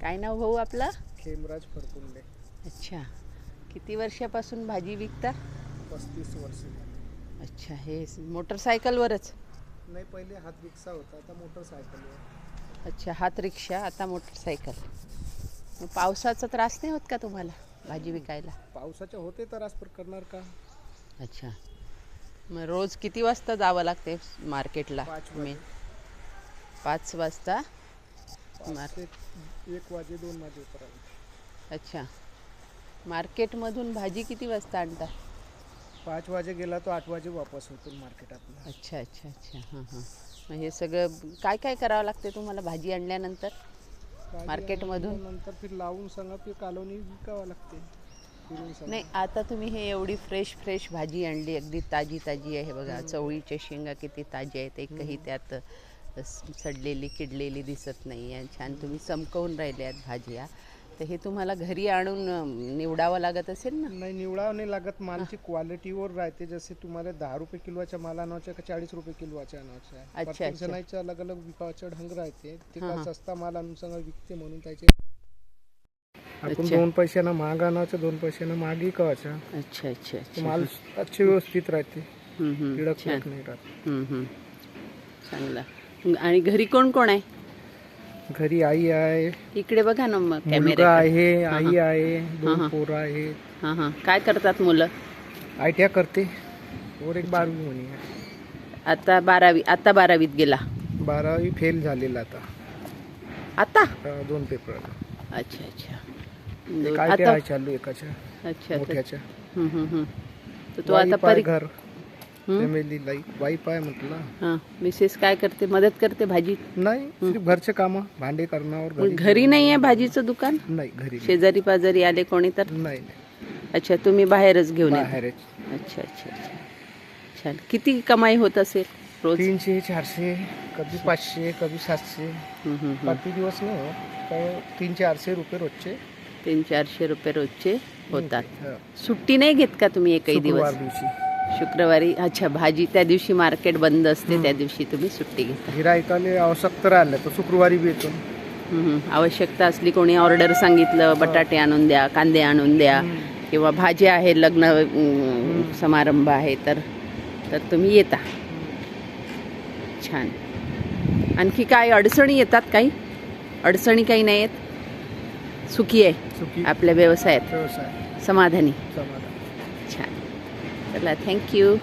काय नाव भाऊ आपलं? खेमराज फरकुंडे अच्छा. किती वर्षापासून भाजी विकता? पस्तीस वर्ष अच्छा हे मोटरसायकलवरच? नाही पहिले हात रिक्षा होता आता मोटरसायकलवर. अच्छा हात रिक्षा आता मोटरसायकल. मग पावसाचा त्रास नाही होत का तुम्हाला भाजी विकायला? पावसाचे होते तर आज पर करणार का? अच्छा. मग रोज किती वाजता जावं लागते मार्केटला पाच वाजता? पाच मार- ते एक वाजे दोन वाजेपर्यंत अच्छा. मार्केटमधून भाजी किती वाजता आणता? पाच वाजे गेला तो आठ वाजे वापस होतो मार्केटातला अच्छा अच्छा अच्छा. हां हां. मग हे सगळं काय काय करावं लागते तुम्हाला भाजी आणल्यानंतर? मार्केटमधून? आणल्यानंतर फिर लावून सांगा ते कालवणी विकावं लागते. नाही आता तुम्ही हे एवढी फ्रेश फ्रेश भाजी आणली अगदी ताजी ताजी आहे बघा. चवळीच्या शेंगा किती ताज्या आहेत एकही त्यात सडलेली किडलेली दिसत नाही आहे छान तुम्ही चमकवून राहिले आहेत भाज्या. तर हे तुम्हाला घरी आणून निवडावं लागत असेल ना? नाही निवडावं नाही लागत. मालची क्वालिटीवर राहते. जसे तुम्हाला दहा रुपये किलोच्या माल आणायचा का चाळीस रुपये किलोच्या आणायचा आहे अच्छा, प्रत्येक अच्छा. जणांचे अलग अलग विकायचा ढंग राहते. ते का. सस्ता माल आणून सांगा विकते म्हणून त्याचे. आपण. दोन पैशानं महाग आणायचं दोन पैशानं महाग विकायचा अच्छा अच्छा माल अच्छे व्यवस्थित राहते. किडक नाही. चांगला. आणि घरी कोण कोण आहे? घरी आई आहे. इकडे बघा ना मग कॅमेरा आहे आई आहे दोन हा. पोरं आहेत. हां हां. काय करतात मुलं? आय टी आय करते. और एक बारावी म्हणी. आहे आता बारावी आता बारावीत गेला. बारावी फेल झालेला आता. आता? अं, दोन पेपर. अच्छा अच्छा. आता चालू एकाच्या अच्छा तर- मोठ्याच्या. हम्म, हम्म, हम्म. तर तो आता आहे परी घर? फॅमिली लाईफ वाईफ आहे म्हटलं हां मिसेस काय करते? मदत करते भाजी? नाही सिर्फ घरचे काम भांडे करण्यावर मग घरी नाही आहे भाजीचं दुकान? नाही घरी नाही. शेजारी पाजारी आले कोणी तर? नाही नाही. अच्छा तुम्ही बाहेरच घेऊन येता. बाहेरच. अच्छा अच्छा अच्छा. छान. किती कमाई होत असेल रोज? तीनशे चारशे कधी पाचशे कधी सातशे. बाकी दिवस नाही हो. तर तीन चारशे रुपये रोजचे. तीन चारशे रुपये रोजचे होतात. हा. सुट्टी नाही घेत का तुम्ही एकही शुक्रवार दिवस? दिवशी. शुक्रवारी अच्छा भाजी त्या दिवशी मार्केट बंद असते त्या दिवशी तुम्ही सुट्टी घेता. गिरायकाले आवश्यकता राहिलं तर शुक्रवारी बी येतो. हम्म. आवश्यकता असली कोणी ऑर्डर सांगितलं बटाटे आणून द्या कांदे आणून द्या किंवा भाज्या आहे लग्न अं, समारंभ आहे तर तर तुम्ही येता. छान. आणखी काय अडचणी येतात काही? अडचणी काही नाही आहेत सुखी आहे सुखी. आपल्या व्यवसायात. व्यवसाय समाधानी. समाधान. छान. चला थँक्यू